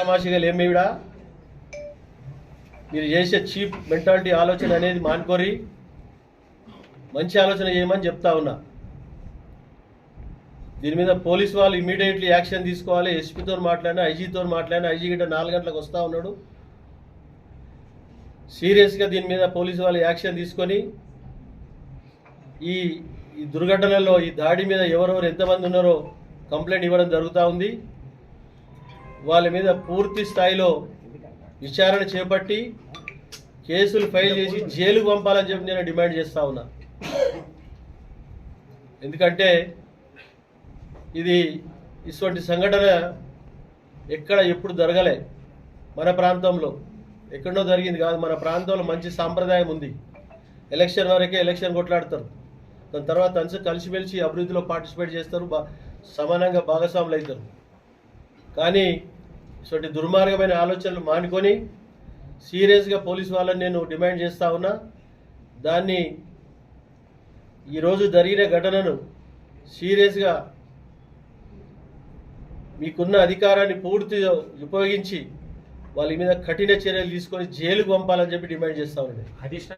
తమాషగా లేమేవిడా మీరు చేసే cheap mentality ఆలోచన అనేది మానుకోరి. మంచి ఆలోచన చేయమని చెప్తా ఉన్నా. దీని మీద పోలీస్ వాళ్ళు ఇమీడియట్లీ యాక్షన్ తీసుకోవాలి. ఎస్పీతో మాట్లాడినా ఐజీతో మాట్లాడినా ఐజీ గిట్ట నాలుగు గంటలకు వస్తూ ఉన్నాడు. సీరియస్గా దీని మీద పోలీసు వాళ్ళు యాక్షన్ తీసుకొని ఈ ఈ దుర్ఘటనలో ఈ దాడి మీద ఎవరెవరు ఎంతమంది ఉన్నారో కంప్లైంట్ ఇవ్వడం జరుగుతూ ఉంది. వాళ్ళ మీద పూర్తి స్థాయిలో విచారణ చేపట్టి కేసులు ఫైల్ చేసి జైలుకు పంపాలని చెప్పి నేను డిమాండ్ చేస్తా ఉన్నా. ఎందుకంటే ఇది ఇటువంటి సంఘటన ఎక్కడ ఎప్పుడు జరగలే. మన ప్రాంతంలో ఎక్కడో జరిగింది కాదు మన ప్రాంతంలో మంచి సాంప్రదాయం ఉంది. ఎలక్షన్ వరకే ఎలక్షన్ కొట్లాడతారు. దాని తర్వాత అంచు కలిసిమెలిసి అభివృద్ధిలో పార్టిసిపేట్ చేస్తారు సమానంగా భాగస్వాములు అవుతారు కానీ ఇటువంటి దుర్మార్గమైన ఆలోచనలు మానుకొని సీరియస్గా పోలీస్ వాళ్ళని నేను డిమాండ్ చేస్తా ఉన్నా. దాన్ని ఈరోజు జరిగిన ఘటనను సీరియస్గా మీకున్న అధికారాన్ని పూర్తిగా ఉపయోగించి వాళ్ళ మీద కఠిన చర్యలు తీసుకొని జైలుకు పంపాలని చెప్పి డిమాండ్ చేస్తా ఉన్నాను.